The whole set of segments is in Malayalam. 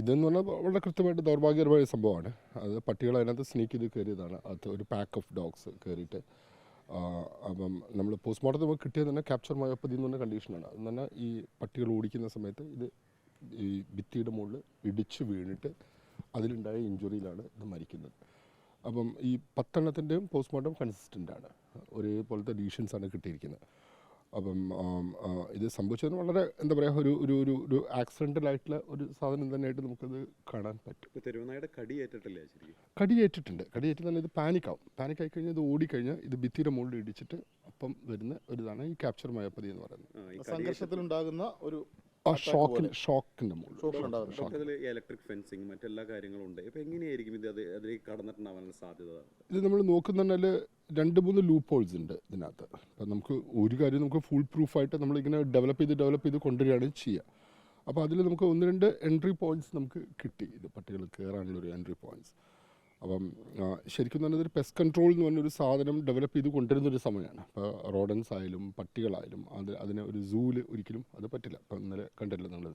ഇതെന്ന് പറഞ്ഞാൽ വളരെ കൃത്യമായിട്ട് ദൗർഭാഗ്യകരമായ സംഭവമാണ്. അത് പട്ടികൾ അതിനകത്ത് സ്നീക്ക് ചെയ്ത് കയറിയതാണ്. അത് ഒരു പാക്ക് ഓഫ് ഡോഗ്സ് കയറിയിട്ട് അപ്പം നമ്മൾ പോസ്റ്റ്മോർട്ടം നമുക്ക് കിട്ടിയത് തന്നെ ക്യാപ്ചർ മയോപ്പതി എന്ന് പറഞ്ഞ കണ്ടീഷനാണ് അത് തന്നെ ഈ പട്ടികൾ ഓടിക്കുന്ന സമയത്ത് ഇത് ഈ ഭിത്തിയുടെ മുകളിൽ ഇടിച്ച് വീണിട്ട് അതിലുണ്ടായ ഇഞ്ചുറിയിലാണ് ഇത് മരിക്കുന്നത്. അപ്പം ഈ പത്തെണ്ണത്തിന്റെയും പോസ്റ്റ്മോർട്ടം കൺസിസ്റ്റന്റ് ആണ്. ഒരേപോലത്തെ ഡീഷൻസാണ് കിട്ടിയിരിക്കുന്നത്. അപ്പം ആ, ഇത് സംഭവിച്ചത് വളരെ എന്താ പറയുക ഒരു ഒരു ഒരു ഒരു ആക്സിഡന്റൽ ആയിട്ടുള്ള ഒരു സാധനം തന്നെയായിട്ട് നമുക്കത് കാണാൻ പറ്റും. ഇപ്പൊ തെരുവുനായുടെ കടി ഏറ്റിട്ടില്ലേ ശരിക്കും? കടിയേറ്റിട്ടുണ്ട് കടിയേറ്റ് തന്നെ ഇത് പാനിക്കാവും പാനിക് ആയി കഴിഞ്ഞാൽ ഇത് ഓടിക്കഴിഞ്ഞാൽ ഇത് ഭിത്തിയുടെ മുകളിൽ ഇടിച്ചിട്ട് അപ്പം വരുന്ന ഒരു ഇതാണ് ഈ ക്യാപ്ചർ മയോപ്പതി എന്ന് പറയുന്നത്. സംഘർഷത്തിൽ ഉണ്ടാകുന്ന സംഘർഷത്തിലുണ്ടാകുന്ന ഒരു ആ ഷോക്കിന് ഷോക്കിന്റെ മുകളിൽ ഇലക്ട്രിക് ഫെൻസിങ് മറ്റെല്ലാ കാര്യങ്ങളും ഉണ്ട്. ഇപ്പൊ എങ്ങനെയായിരിക്കും ഇത്? അത് അതിലേക്ക് കടന്നിട്ടുണ്ടാവാനുള്ള സാധ്യത? ഇത് നമ്മൾ നോക്കുന്നുണ്ടെങ്കിൽ രണ്ട് മൂന്ന് ലൂപ്പ് ഹോൾസ് ഉണ്ട് ഇതിനകത്ത്. അപ്പം നമുക്ക് ഒരു കാര്യം നമുക്ക് ഫുൾ പ്രൂഫായിട്ട് നമ്മളിങ്ങനെ ഡെവലപ്പ് ചെയ്ത് ഡെവലപ്പ് ചെയ്ത് കൊണ്ടുവരികയാണ് ചെയ്യുക അപ്പോൾ അതിൽ നമുക്ക് ഒന്ന് രണ്ട് എൻട്രി പോയിന്റ്സ് നമുക്ക് കിട്ടി. ഇത് പട്ടികൾ കയറാനുള്ള ഒരു എൻട്രി പോയിന്റ്സ് അപ്പം ശരിക്കും പറഞ്ഞാൽ ഒരു പെസ്റ്റ് കൺട്രോൾ എന്ന് പറഞ്ഞൊരു സാധനം ഡെവലപ്പ് ചെയ്ത് കൊണ്ടുവരുന്ന ഒരു സമയമാണ്. ഇപ്പോൾ റോഡൻസ് ആയാലും പട്ടികളായാലും അത് അതിനെ ഒരു സൂവിൽ ഒരിക്കലും അത് പറ്റില്ല. ഇപ്പം ഇന്നലെ കണ്ടില്ല നമ്മൾ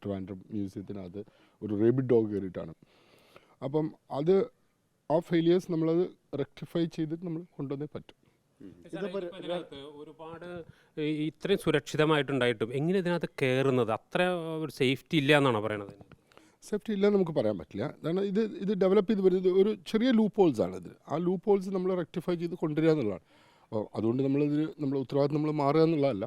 ട്രിവാൻഡ്രം മ്യൂസിയത്തിനകത്ത് ഒരു റേബിഡ് ഡോഗ് കയറിയിട്ടാണ്. അപ്പം അത് ആ ഫെയിലിയേഴ്സ് നമ്മളത് റെക്ടിഫൈ ചെയ്തിട്ട് നമ്മൾ കൊണ്ടുവന്നേ പറ്റും. ഒരുപാട് ഇത്രയും സുരക്ഷിതമായിട്ടുണ്ടായിട്ടും എങ്ങനെ ഇതിനകത്ത് കയറുന്നത് അത്ര ഒരു സേഫ്റ്റി ഇല്ല എന്നാണോ പറയണത്? സേഫ്റ്റി ഇല്ലെന്ന് നമുക്ക് പറയാൻ പറ്റില്ല. കാരണം ഇത് ഇത് ഡെവലപ്പ് ചെയ്ത് വരുന്നത് ഒരു ചെറിയ ലൂപ്പ് ഹോൾസ് ആണ് ഇത്. ആ ലൂപ്പ് ഹോൾസ് നമ്മൾ റെക്ടിഫൈ ചെയ്ത് കൊണ്ടുവരിക എന്നുള്ളതാണ്. അപ്പോൾ അതുകൊണ്ട് നമ്മളിത് നമ്മൾ ഉത്തരവാദിത്തം നമ്മൾ മാറുക എന്നുള്ളതല്ല.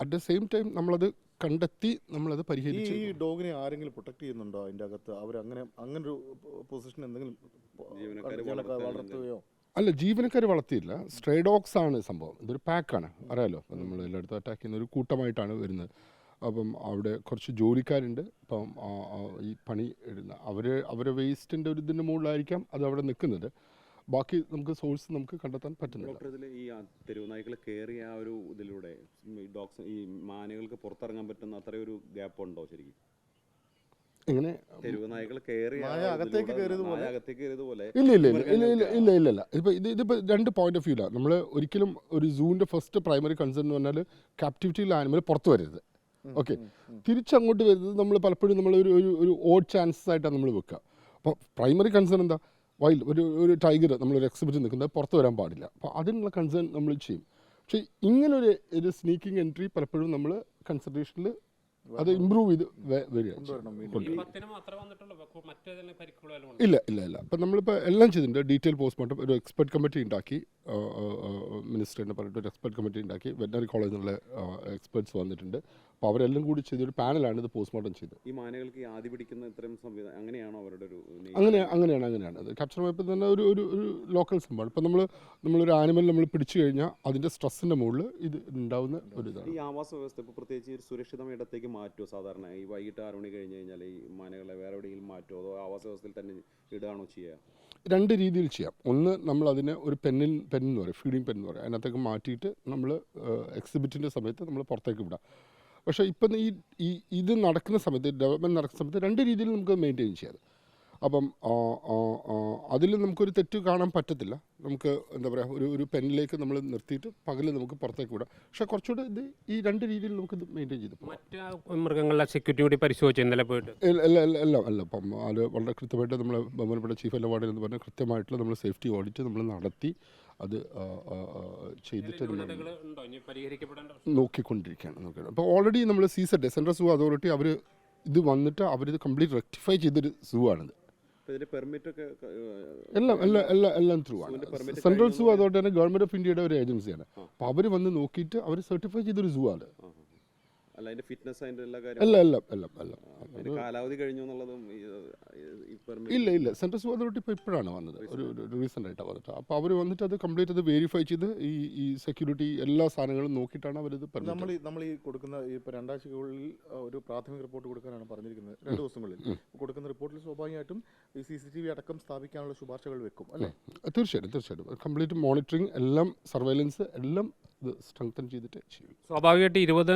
അറ്റ് ദ സെയിം ടൈം നമ്മളത് കണ്ടെത്തി നമ്മളത് പരിഹരിച്ചു പരിഹരിച്ച് ഈ ഡോഗിനെ ആരെങ്കിലും പ്രൊട്ടക്ട് ചെയ്യുന്നുണ്ടോ അതിന്റെ അകത്ത് അവർ അങ്ങനെ അങ്ങനെ ഒരു പൊസിഷൻ എന്തെങ്കിലും വളർത്തുകയോ? അല്ല ജീവനക്കാർ വളർത്തിയില്ല. സ്ട്രേ ഡോഗ്സ് ആണ് സംഭവം. ഇതൊരു പാക്കാണ് അറിയാലോ? നമ്മൾ എല്ലായിടത്തും അറ്റാക്ക് ചെയ്യുന്ന ഒരു കൂട്ടമായിട്ടാണ് വരുന്നത്. അപ്പം അവിടെ കുറച്ച് ജോലിക്കാരുണ്ട്. അപ്പം ഈ പണി ഇടുന്ന അവർ അവരെ വേസ്റ്റിന്റെ ഒരു ഇതിന്റെ മുകളിലായിരിക്കാം അത് അവിടെ നിൽക്കുന്നത്. ബാക്കി നമുക്ക് സോഴ്സ് നമുക്ക് കണ്ടെത്താൻ പറ്റുന്നില്ല. ഈ തെരുവുനായ്ക്കൾ കയറിയ ആ ഒരു ഇതിലൂടെ ഡോഗ്സ് ഈ മാനുകൾക്ക് പുറത്തിറങ്ങാൻ പറ്റുന്ന അത്ര ഒരു ഗ്യാപ്പ് ഉണ്ടോ ശരിക്കും ഇങ്ങനെ ഇല്ല ഇല്ല ഇല്ല ഇല്ല ഇല്ല ഇല്ല ഇല്ല ഇപ്പൊ ഇത് രണ്ട് പോയിന്റ് ഓഫ് വ്യൂ ഇല്ല നമ്മൾ ഒരിക്കലും ഒരു സൂന്റെ ഫസ്റ്റ് പ്രൈമറി കൺസേൺ എന്ന് പറഞ്ഞാൽ കാപ്റ്റിവിറ്റിയിലുള്ള ആനിമൽ പുറത്തു വരരുത്. ഓക്കെ തിരിച്ചങ്ങോട്ട് വരുന്നത് നമ്മൾ പലപ്പോഴും നമ്മൾ ഒരു ഒരു ഒരു ഓഡ് ചാൻസസ് ആയിട്ടാണ് നമ്മൾ വെക്കുക. അപ്പോൾ പ്രൈമറി കൺസേൺ എന്താ? വൈൽഡ് ഒരു ഒരു ടൈഗർ ഒരു എക്സിബിറ്റ് നിൽക്കുന്നത് പുറത്ത് വരാൻ പാടില്ല. അപ്പോൾ അതിനുള്ള കൺസേൺ നമ്മൾ ചെയ്യും. പക്ഷേ ഇങ്ങനൊരു ഒരു സ്നീക്കിംഗ് എൻട്രി പലപ്പോഴും നമ്മൾ കൺസൾട്ടേഷനിൽ അത് ഇമ്പ്രൂവ് ചെയ്ത് വരിക ഇല്ല ഇല്ല ഇല്ല. അപ്പം നമ്മളിപ്പോൾ എല്ലാം ചെയ്തിട്ടുണ്ട്. ഡീറ്റെയിൽ പോസ്റ്റ്മോർട്ടം ഒരു എക്സ്പെർട്ട് കമ്മിറ്റി ഉണ്ടാക്കി. മിനിസ്റ്ററിനെ പറഞ്ഞിട്ട് ഒരു എക്സ്പെർട്ട് കമ്മിറ്റി ഉണ്ടാക്കി. വെറ്റനറി കോളേജിലുള്ള എക്സ്പെർട്സ് വന്നിട്ടുണ്ട്. അപ്പോൾ അവരെല്ലാം കൂടി ചെയ്തൊരു പാനലാണ് ഇത് പോസ്റ്റ്മോർട്ടം ചെയ്തത്. ഈ മാനകൾക്ക് ആദ്യ ആദി പിടിക്കുന്ന ഇത്തരം സംവിധാനം അങ്ങനെയാണോ അവരുടെ ഒരു അങ്ങനെ അങ്ങനെയാണ് അങ്ങനെയാണ്. അത് ക്യാപ്ചർ വായ്പ തന്നെ ഒരു ഒരു ഒരു ലോക്കൽ സംഭവമാണ്. ഇപ്പം നമ്മൾ നമ്മളൊരു ആനിമൽ നമ്മൾ പിടിച്ചു കഴിഞ്ഞാൽ അതിന്റെ സ്ട്രെസ്സിന്റെ മുകളിൽ ഇത് ഉണ്ടാവുന്ന ഒരു ഇതാണ്. ഈ ആവാസ വ്യവസ്ഥ ഇപ്പോൾ പ്രത്യേകിച്ച് ഒരു സുരക്ഷിതമായ ഇടത്തേക്ക് മാറ്റുമോ സാധാരണ? ഈ വൈകിട്ട് ആറ് മണി കഴിഞ്ഞ് കഴിഞ്ഞാൽ ഈ മാനകളെ വേറെ എവിടെയെങ്കിലും മാറ്റുമോ അതോ ആവാസ വ്യവസ്ഥയിൽ തന്നെ ഇടുകയാണോ ചെയ്യുക രണ്ട് രീതിയിൽ ചെയ്യാം. ഒന്ന് നമ്മൾ അതിനെ ഒരു പെന്നിൽ പെൻ എന്ന് പറയും ഫീഡിങ് പെൻ എന്ന് പറയും. അതിനകത്തേക്ക് മാറ്റിയിട്ട് നമ്മൾ എക്സിബിറ്റിന്റെ സമയത്ത് നമ്മൾ പുറത്തേക്ക് വിടാം. പക്ഷേ ഇപ്പം ഈ ഈ ഇത് നടക്കുന്ന സമയത്ത് ഡെവലപ്മെന്റ് നടക്കുന്ന സമയത്ത് രണ്ട് രീതിയിൽ നമുക്ക് മെയിന്റെയിൻ ചെയ്യാം. അപ്പം അതിൽ നമുക്കൊരു തെറ്റ് കാണാൻ പറ്റത്തില്ല. നമുക്ക് എന്താ പറയുക ഒരു ഒരു പെന്നിലേക്ക് നമ്മൾ നിർത്തിയിട്ട് പകൽ നമുക്ക് പുറത്തേക്ക് വിടാം. പക്ഷേ കുറച്ചുകൂടെ ഇത് ഈ രണ്ട് രീതിയിൽ നമുക്ക് ഇത് മെയിന്റെയിൻ ചെയ്ത് മറ്റ് മൃഗങ്ങളുടെ സെക്യൂരിറ്റി കൂടി പരിശോധിച്ചു ഇന്നലെ പോയിട്ട്. അല്ല അല്ല അല്ല അല്ല അപ്പം അത് വളരെ കൃത്യമായിട്ട് നമ്മൾ ബഹുമാനപ്പെട്ട ചീഫ് അലവാർഡ് എന്ന് പറഞ്ഞാൽ കൃത്യമായിട്ടുള്ള നമ്മൾ സേഫ്റ്റി ഓഡിറ്റ് നമ്മൾ നടത്തി അത് ചെയ്തിട്ട് നോക്കിക്കൊണ്ടിരിക്കുകയാണ് നോക്കുകയാണ് അപ്പോൾ ഓൾറെഡി നമ്മൾ സീസൺ സെൻട്രൽ സൂ അതോറിറ്റി അവർ ഇത് വന്നിട്ട് അവരിത് കംപ്ലീറ്റ് റെക്ടിഫൈ ചെയ്തൊരു സൂ ആണിത്. എല്ലാം എല്ലാം എല്ലാം എല്ലാം ത്രൂ ആണ്. സെൻട്രൽ സൂ അതോറിറ്റി തന്നെ ഗവൺമെന്റ് ഓഫ് ഇന്ത്യയുടെ ഒരു ഏജൻസിയാണ് അപ്പോൾ അവർ വന്ന് നോക്കിയിട്ട് അവർ സർട്ടിഫൈ ചെയ്തൊരു സൂ ആണ്. അല്ല എല്ലാ എല്ലാം എല്ലാം കാലാവധി കഴിഞ്ഞു എന്നുള്ളതും ഇല്ല ഇല്ല. സെൻട്രൽ സൂ അതോറിറ്റി ഇപ്പോൾ ഇപ്പോഴാണ് വന്നത്. ഒരു റീസെന്റ് ആയിട്ടാണ് വന്നിട്ട് അപ്പോൾ അവർ വന്നിട്ട് അത് കംപ്ലീറ്റ് അത് വെരിഫൈ ചെയ്ത് ഈ ഈ സെക്യൂരിറ്റി എല്ലാ സാധനങ്ങളും നോക്കിയിട്ടാണ് അവരിത് നമ്മൾ നമ്മൾ ഈ കൊടുക്കുന്ന ഈ ഇപ്പോൾ രണ്ടാഴ്ചകളിൽ ഒരു പ്രാഥമിക റിപ്പോർട്ട് കൊടുക്കാനാണ് പറഞ്ഞിരിക്കുന്നത്. രണ്ട് ദിവസങ്ങളിൽ. കൊടുക്കുന്ന റിപ്പോർട്ടിൽ സ്വാഭാവികമായിട്ടും ഈ സി സി ടി വി അടക്കം സ്ഥാപിക്കാനുള്ള ശുപാർശകൾ വെക്കും അല്ലേ? തീർച്ചയായിട്ടും തീർച്ചയായിട്ടും. കംപ്ലീറ്റ് മോണിറ്ററിങ് എല്ലാം സർവൈലൻസ് എല്ലാം ഇത് സ്ട്രെങ്തൻ ചെയ്തിട്ട് ചെയ്യും. സ്വാഭാവികമായിട്ട് ഇരുപത്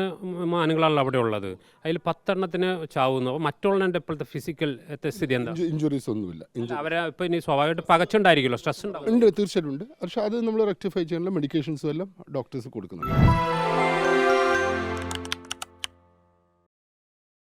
മാനുകളാണല്ലോ അവിടെ ഉള്ളത്. അതിൽ പത്തെണ്ണത്തിന് ചാവുന്നു. അപ്പോൾ മറ്റുള്ളതിന്റെ ഇപ്പോഴത്തെ ഫിസിക്കൽ സ്ഥിതി എന്താ? ഇഞ്ചുറീസ് ഒന്നുമില്ല. അവരെ ഇപ്പോൾ ഇനി സ്വാഭാവികമായിട്ട് പകച്ചുണ്ടായിരിക്കുമല്ലോ. സ്ട്രെസ് ഉണ്ടാവും. ഉണ്ട് തീർച്ചയായിട്ടും ഉണ്ട്. പക്ഷേ അത് നമ്മൾ റെക്ടിഫൈ ചെയ്യാനുള്ള മെഡിക്കേഷൻസും എല്ലാം ഡോക്ടേഴ്സ് കൊടുക്കുന്നുണ്ട്.